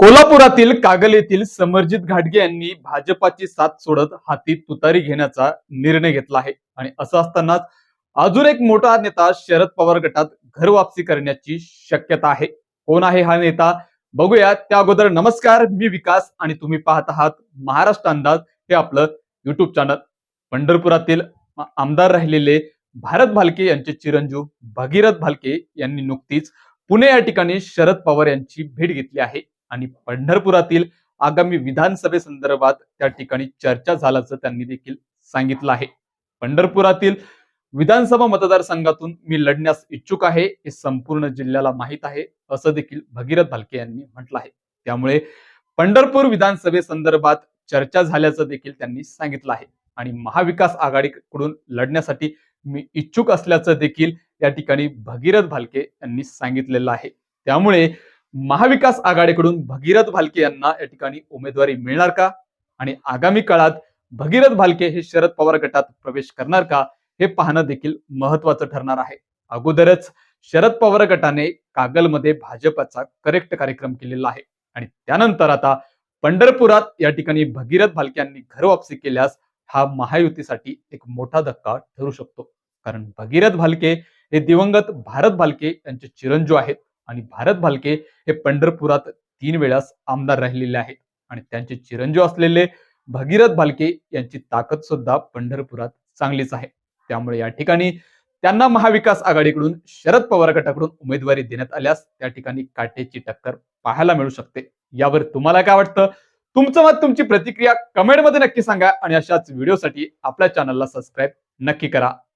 कोल्हापुरातील कागल येथील समरजित घाटगे यांनी भाजपाची साथ सोडत हाती तुतारी घेण्याचा निर्णय घेतला आहे. आणि असं असतानाच अजून एक मोठा नेता शरद पवार गटात घर वापसी करण्याची शक्यता आहे. कोण आहे हा नेता? बघूया. त्या अगोदर नमस्कार. मी विकास आणि तुम्ही पाहत आहात महाराष्ट्र अंदाज. हे आपलं युट्यूब चॅनल पंढरपुरातील आमदार राहिलेले भारत भालके यांचे चिरंजीव भगीरथ भालके यांनी नुकतीच पुणे या ठिकाणी शरद पवार यांची भेट घेतली आहे. आणि पंढरपुरातील आगामी विधानसभेसंदर्भात त्या ठिकाणी चर्चा झाल्याचं त्यांनी देखील सांगितलं आहे. पंढरपुरातील विधानसभा मतदारसंघातून मी लढण्यास इच्छुक आहे हे संपूर्ण जिल्ह्याला माहीत आहे असं देखील भगीरथ भालके यांनी म्हटलं आहे. त्यामुळे पंढरपूर विधानसभेसंदर्भात चर्चा झाल्याचं देखील त्यांनी सांगितलं आहे. आणि महाविकास आघाडीकडून लढण्यासाठी मी इच्छुक असल्याचं देखील या ठिकाणी भगीरथ भालके यांनी सांगितलेलं आहे. त्यामुळे महाविकास आघाडीकडून भगीरथ भालके यांना या ठिकाणी उमेदवारी मिळणार का? आणि आगामी काळात भगीरथ भालके हे शरद पवार गटात प्रवेश करणार का? हे पाहणं देखील महत्वाचं ठरणार आहे. अगोदरच शरद पवार गटाने कागलमध्ये भाजपचा करेक्ट कार्यक्रम केलेला आहे. आणि त्यानंतर आता पंढरपुरात या ठिकाणी भगीरथ भालके यांनी घर वापसी केल्यास हा महायुतीसाठी एक मोठा धक्का ठरू शकतो. कारण भगीरथ भालके हे दिवंगत भारत भालके यांचे चिरंजीव आहेत. आणि भारत भालके हे पंढरपुरात तीन वेळास आमदार राहिलेले आहेत. आणि त्यांचे चिरंजीव असलेले भगीरथ भालके यांची ताकद सुद्धा पंढरपुरात चांगलीच आहे. त्यामुळे या ठिकाणी त्यांना महाविकास आघाडीकडून शरद पवार गटाकडून उमेदवारी देण्यात आल्यास त्या ठिकाणी काटेची टक्कर पाहायला मिळू शकते. यावर तुम्हाला काय वाटतं? तुमचं मत तुमची प्रतिक्रिया कमेंटमध्ये नक्की सांगा आणि अशाच व्हिडिओसाठी आपल्या चॅनलला सबस्क्राईब नक्की करा.